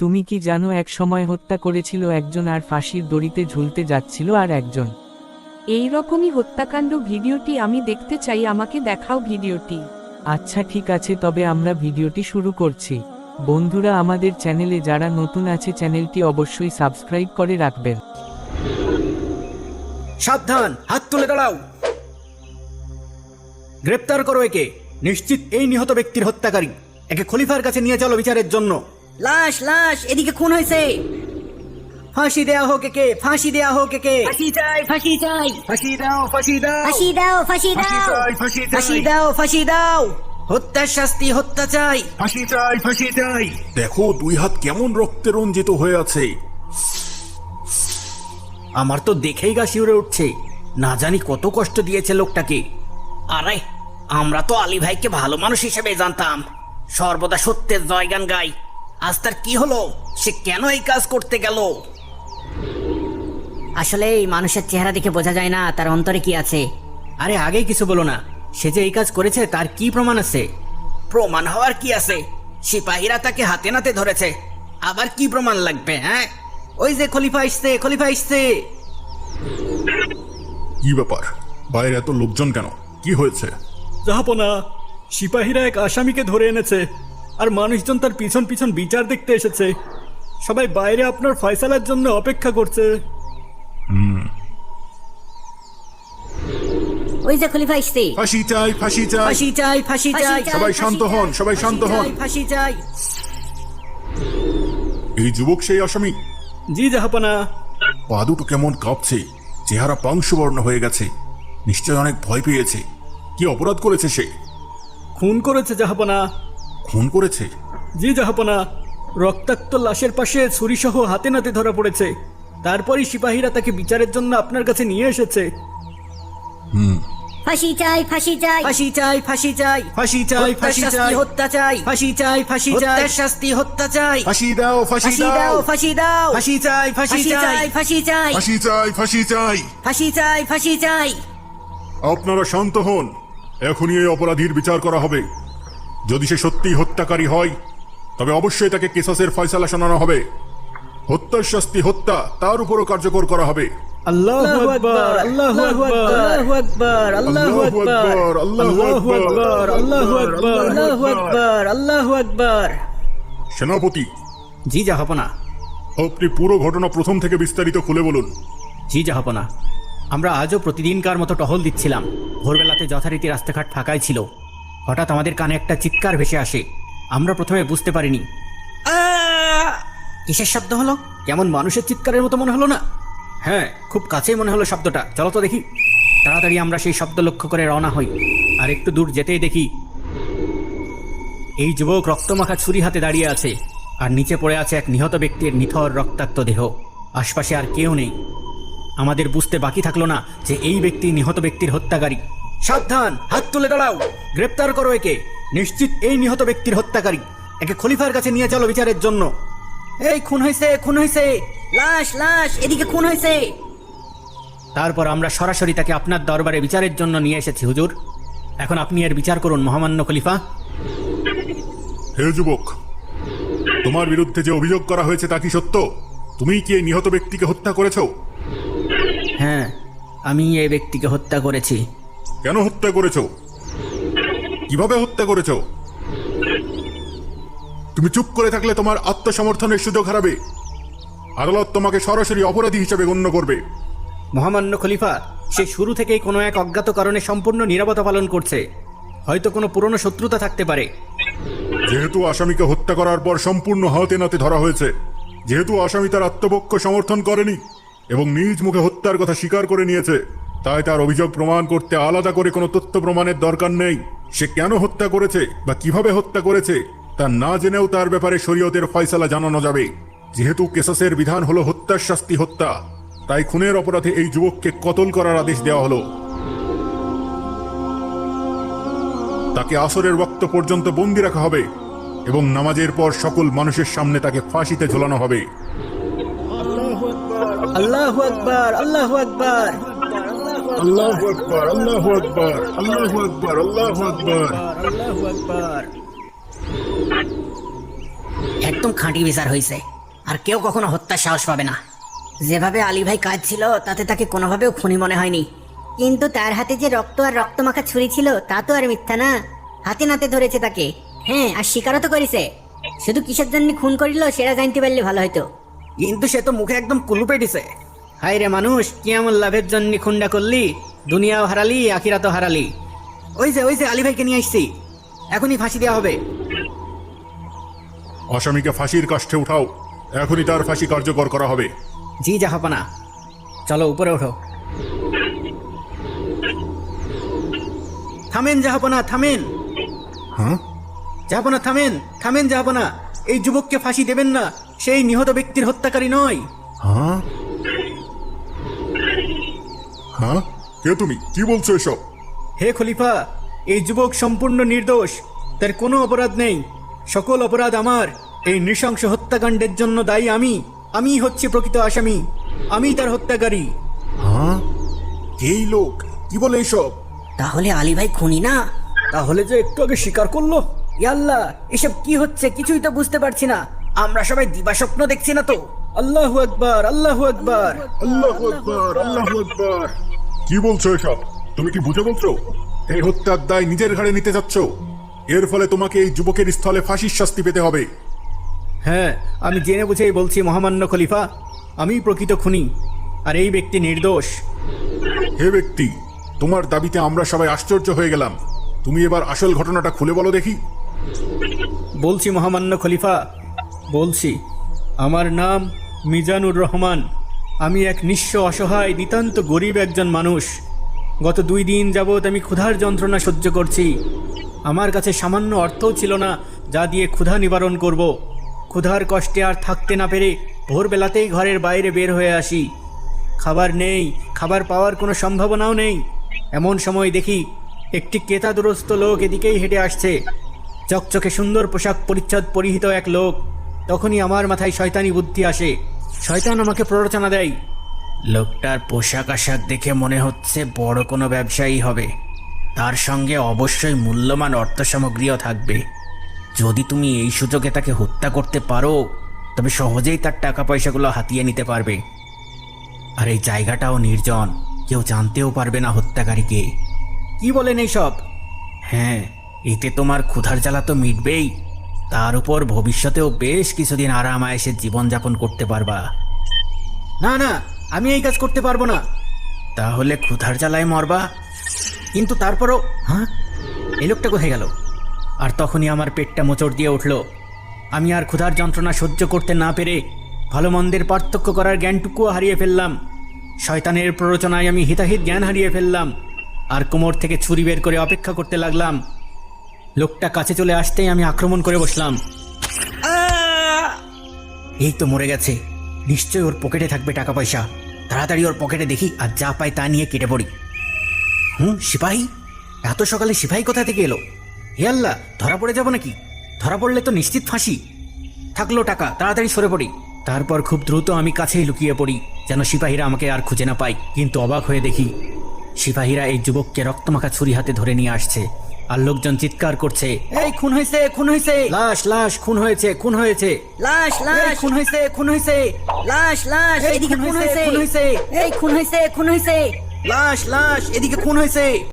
তুমি কি জানো এক সময় হত্যা করেছিল একজন আর ফাঁসির দড়িতে ঝুলতে যাচ্ছিল আর একজন? এই রকমই হত্যাকাণ্ড ভিডিওটি আমি দেখতে চাই আমাকে দেখাও ভিডিওটি। আচ্ছা ঠিক আছে তবে আমরা ভিডিওটি শুরু করছি। বন্ধুরা আমাদের চ্যানেলে যারা নতুন আছে চ্যানেলটি অবশ্যই সাবস্ক্রাইব করে রাখবেন। সাবধান হাত তুলে দাঁড়াও। গ্রেপ্তার করো একে। নিশ্চিত এই নিহত ব্যক্তির হত্যাকারী। একে খলিফার কাছে নিয়ে চলো বিচারের জন্য। লাশ লাশ এদিকে খুন হয়েছে। ফাঁসি দেয়া হোক কে ফাঁসি দেয়া হোক কে ফাঁসি চাই ফাঁসি চাই। ফাঁসি দাও ফাঁসি দাও। ফাঁসি দাও ফাঁসি দাও। ফাঁসি দাও ফাঁসি দাও। হত্যার শাস্তি হত্যা চাই। ফাঁসি চাই ফাঁসি চাই। দেখো দুই হাত কেমন রক্তে রঞ্জিত হয়ে আছে। আমার তো দেখেই গা শিউরে উঠছে। না জানি কত কষ্ট দিয়েছে লোকটাকে। আরে আমরা তো আলী ভাইকে ভালো মানুষ হিসেবে জানতাম। সর্বদা সত্যের জয়গান গাই। আজ তার কি হলো? সে কেন এই কাজ করতে গেল? আসলে এই মানুষের চেহারা দেখে বোঝা যায় না তার অন্তরে কি আছে। আরে আগেই কিছু বলো না। সে যে এই কাজ করেছে তার কি প্রমাণ আছে? প্রমাণ হওয়ার কি আছে? সিপাহীরা তাকে হাতে নাতে ধরেছে। আবার কি প্রমাণ লাগবে হ্যাঁ? ওই যে খলিফা আসছে খলিফা আসছে কি ব্যাপার? বাইরে এত লোকজন কেন? কি হয়েছে? জাহাপনা সিপাহীরা এক আসামিকে ধরে এনেছে। আর মানুষজন তার পিছন পিছন বিচার দেখতে এসেছে। সবাই বাইরে আপনার ফয়সালার জন্য অপেক্ষা করছে। ওই যে খলিফা আসছে ফাঁসি চাই ফাঁসি চাই। ফাঁসি চাই ফাঁসি চাই। সবাই শান্ত হন সবাই শান্ত হন। ফাঁসি চাই। এই যুবক সেই আসামি? জি জাহাপনা। পা দুটো কেমন কাঁপছে চেহারা পাংশুবর্ণ হয়ে গেছে নিশ্চয় অনেক ভয় পেয়েছে। কি অপরাধ করেছে সে? খুন করেছে জাহাপনা। খুন করেছে? জি জাহাপনা রক্তাক্ত লাশের পাশে ছুরিসহ হাতে নাতে ধরা পড়েছে। তারপরই সিপাহীরা তাকে বিচারের জন্য আপনার কাছে নিয়ে এসেছে। হুম। ফাঁসি চাই ফাঁসি চাই। ফাঁসি চাই ফাঁসি চাই। ফাঁসি চাই ফাঁসি চাই। হত্যা চাই। ফাঁসি চাই ফাঁসি চাই। শাস্তি হত্যা চাই। ফাঁসি দাও ফাঁসি দাও। ফাঁসি দাও। ফাঁসি চাই ফাঁসি চাই। ফাঁসি চাই। ফাঁসি চাই ফাঁসি চাই। ফাঁসি চাই ফাঁসি চাই। আপনারা শান্ত হন। এখনই এই অপরাধীর বিচার করা হবে। যদি সে সত্যিই হত্যাকারী হয় তবে অবশ্যই তাকে কেসাসের ফয়সালা শোনানো হবে। হত্যার শাস্তি হত্যা তার উপরও কার্যকর করা হবে। সেনাপতি। জি জাহাপনা। আপনি পুরো ঘটনা প্রথম থেকে বিস্তারিত খুলে বলুন। জি জাহাপনা। আমরা আজও প্রতিদিনকার মতো টহল দিচ্ছিলাম। ভোরবেলাতে যথারীতি রাস্তাঘাট ফাঁকাই ছিল। হঠাৎ আমাদের কানে একটা চিৎকার ভেসে আসে। আমরা প্রথমে বুঝতে পারিনি! কিসের শব্দ হলো? কেমন মানুষের চিৎকারের মতো মনে হলো না? হ্যাঁ খুব কাছেই মনে হলো শব্দটা। চলো তো দেখি। তাড়াতাড়ি আমরা সেই শব্দ লক্ষ্য করে রওনা হই। আর একটু দূর যেতেই দেখি এই যুবক রক্তমাখা ছুরি হাতে দাঁড়িয়ে আছে। আর নিচে পড়ে আছে এক নিহত ব্যক্তির নিথর রক্তাক্ত দেহ। আশপাশে আর কেউ নেই। আমাদের বুঝতে বাকি থাকল না যে এই ব্যক্তি নিহত ব্যক্তির হত্যাকারী। সাবধান! হাত তুলে দাঁড়াও! গ্রেপ্তার করো একে। নিশ্চিত এই নিহত ব্যক্তির হত্যাকারী। একে খলিফার কাছে নিয়ে চলো বিচারের জন্য। এই খুন হয়েছে খুন হয়েছে লাশ লাশ এদিকে খুন হয়েছে তারপর আমরা সরাসরি তাকে আপনার দরবারে বিচারের জন্য নিয়ে এসেছি হুজুর। এখন আপনি এর বিচার করুন মহামান্য খলিফা। হে যুবক তোমার বিরুদ্ধে যে অভিযোগ করা হয়েছে তা কি সত্য? তুমি কি এই নিহত ব্যক্তিকে হত্যা করেছ? হ্যাঁ আমি এই ব্যক্তিকে হত্যা করেছি। কেন হত্যা করেছ? কীভাবে হত্যা করেছ? তুমি চুপ করে থাকলে তোমার আত্মসমর্থনের সুযোগ হারাবে। আদালত তোমাকে সরাসরি অপরাধী হিসেবে গণ্য করবে। মহামান্য খলিফা সে শুরু থেকেই কোনো এক অজ্ঞাত কারণে সম্পূর্ণ নিরাপত্তা পালন করছে। হয়তো কোনো পুরনো শত্রুতা থাকতে পারে। যেহেতু আসামিকে হত্যা করার পর সম্পূর্ণ হাতে নাতে ধরা হয়েছে যেহেতু আসামি তার আত্মপক্ষ সমর্থন করেনি এবং নিজ মুখে হত্যার কথা স্বীকার করে নিয়েছে তাই তার অভিযোগ প্রমাণ করতে আলাদা করে কোনো তথ্য প্রমাণের দরকার নেই। সে কেন হত্যা করেছে বা কীভাবে হত্যা করেছে, তা না জেনেও তার ব্যাপারে শরীয়তের ফয়সালা জানানো যাবে। যেহেতু কেসাসের বিধান হলো হত্যার শাস্তি হত্যা, তাই খুনের অপরাধে এই যুবককে কতল করার আদেশ দেওয়া হলো। তাকে আসরের ওয়াক্ত পর্যন্ত বন্দি রাখা হবে এবং নামাজের পর সকল মানুষের সামনে তাকে ফাঁসিতে ঝোলানো হবে। আল্লাহু আল্লাহু আল্লাহু আকবার আল্লাহু আকবার আল্লাহু আকবার আল্লাহু আকবার। আল্লাহু আকবার একদম খাঁটি বিচার হয়েছে আর কেউ কখনো হত্যার সাহস পাবে না। যেভাবে আলী ভাই কাজ ছিল তাতে তাকে কোনোভাবেও খুনি মনে হয়নি। কিন্তু তার হাতে যে রক্ত আর রক্তমাখা ছুরি ছিল তা তো আর মিথ্যা না। হাতে নাতে ধরেছে তাকে। হ্যাঁ আর স্বীকারও তো করেছে। শুধু কিসের জন্য খুন করিল সেটা জানতে পারলে ভালো হতো কিন্তু সে তো মুখে একদম কুলুপে দিছে। হাই রে মানুষ কি এমন লাভের জন্য খুন্ডা করলি দুনিয়াও হারালি আখিরাতও হারালি। ওই যে ওই যে আলী ভাইকে নিয়ে আসছি। এখনই ফাঁসি দেওয়া হবে। আসামিকে ফাঁসির কাষ্ঠে উঠাও। এখনই তার ফাঁসি কার্যকর করা হবে। জি জাহাপানা। চলো উপরে ওঠো। থামেন জাহাপানা থামেন। হ্যাঁ? জাহাপানা থামেন থামেন জাহাপানা। এই যুবককে ফাঁসি দেবেন না। সেই নিহত ব্যক্তির হত্যাকারী নয়। হ্যাঁ? কে তুমি? কি বলছো এসব? হে খলিফা এই যুবক সম্পূর্ণ নির্দোষ। তার কোনো অপরাধ নেই। সকল অপরাধ আমার। এই নৃশংস হত্যাকাণ্ডের জন্য দায়ী আমি। আমিই হচ্ছে প্রকৃত আসামি। আমি তার হত্যাকারী। হ্যাঁ? এই লোক? কি বলে এসব? তাহলে আলী ভাই খুনি না? তাহলে যে একটু আগে স্বীকার করল। ইয়াল্লাহ এসব কি হচ্ছে? কিছুই তো বুঝতে পারছি না। আমরা সবাই দিবাস্বপ্ন দেখছি না তো। আল্লাহু আকবার আল্লাহু আকবার। আল্লাহ আকবার আল্লাহ আকবার। কি বলছো এসব? তুমি কি বুঝে বলছো? এই হত্যার দায় নিজের ঘাড়ে নিতে যাচ্ছ? এর ফলে তোমাকে এই যুবকের স্থলে ফাঁসির শাস্তি পেতে হবে। হ্যাঁ আমি জেনে বুঝেই বলছি মহামান্য খলিফা আমি প্রকৃত খুনি আর এই ব্যক্তি নির্দোষ। হে ব্যক্তি তোমার দাবিতে আমরা সবাই আশ্চর্য হয়ে গেলাম। তুমি এবার আসল ঘটনাটা খুলে বলো দেখি। বলছি মহামান্য খলিফা বলছি আমার নাম মিজানুর রহমান, আমি এক নিঃস্ব অসহায়, নিতান্ত গরিব একজন মানুষ। গত দুই দিন যাবৎ আমি ক্ষুধার যন্ত্রণা সহ্য করছি। আমার কাছে সামান্য অর্থও ছিল না, যা দিয়ে ক্ষুধা নিবারণ করব। ক্ষুধার কষ্টে আর থাকতে না পেরে ভোরবেলাতেই ঘরের বাইরে বের হয়ে আসি। খাবার নেই, খাবার পাওয়ার কোনো সম্ভাবনাও নেই। এমন সময় দেখি, একটি কেতাদুরস্ত লোক এদিকেই হেঁটে আসছে। চকচকে সুন্দর পোশাক পরিচ্ছদ পরিহিত এক লোক। তখনই আমার মাথায় শয়তানি বুদ্ধি আসে। শয়তান আমাকে প্ররোচনা দেয়। লোকটার পোশাক আশাক দেখে মনে হচ্ছে বড় কোনো ব্যবসায়ী হবে। তার সঙ্গে অবশ্যই মূল্যবান অর্থ সামগ্রীও থাকবে। যদি তুমি এই সুযোগে তাকে হত্যা করতে পারো তবে সহজেই তার টাকা পয়সাগুলো হাতিয়ে নিতে পারবে। আর এই জায়গাটাও নির্জন কেউ জানতেও পারবে না হত্যাকারীকে। কি বলেন এইসব? হ্যাঁ এতে তোমার ক্ষুধার জ্বালা তো মিটবেই। তার উপর ভবিষ্যতেও বেশ কিছুদিন আরাম আয়েসে জীবনযাপন করতে পারবা। না না আমি এই কাজ করতে পারব না। তাহলে ক্ষুধার জ্বালায় মরবা। কিন্তু তারপরও হ্যাঁ? এই লোকটা কোথায় গেল? আর তখনই আমার পেটটা মোচড় দিয়ে উঠল। আমি আর ক্ষুধার যন্ত্রণা সহ্য করতে না পেরে ভালো মন্দের পার্থক্য করার জ্ঞানটুকুও হারিয়ে ফেললাম। শয়তানের প্ররোচনায় আমি হিতাহিত জ্ঞান হারিয়ে ফেললাম। আর কোমর থেকে ছুরি বের করে অপেক্ষা করতে লাগলাম। লোকটা কাছে চলে আসতেই আমি আক্রমণ করে বসলাম। এই তো মরে গেছে। নিশ্চয়ই ওর পকেটে থাকবে টাকা পয়সা। তাড়াতাড়ি ওর পকেটে দেখি আর যা পাই তা নিয়ে কেটে পড়ি। হুম, সিপাহি? এত সকালে সিপাহি কোথা থেকে এলো? হে আল্লাহ, ধরা পড়ে যাব নাকি? ধরা পড়লে তো নিশ্চিত ফাঁসি। থাকল টাকা, তাড়াতাড়ি সরে পড়ি। তারপর খুব দ্রুত আমি কাছেই লুকিয়ে পড়ি, যেন সিপাহীরা আমাকে আর খুঁজে না পাই কিন্তু অবাক হয়ে দেখি, সিপাহীরা এই যুবককে রক্তমাখা ছুরি হাতে ধরে নিয়ে আসছে। আর লোকজন চিৎকার করছে এই খুন হয়েছে খুন হয়েছে লাশ লাশ খুন হয়েছে খুন হয়েছে। লাশ লাশ! খুন হয়েছে খুন হয়েছে। লাশ লাশ! এদিকে খুন হয়েছে। খুন হয়েছে। এই খুন হয়েছে খুন হয়েছে। লাশ লাশ! এদিকে খুন হয়েছে।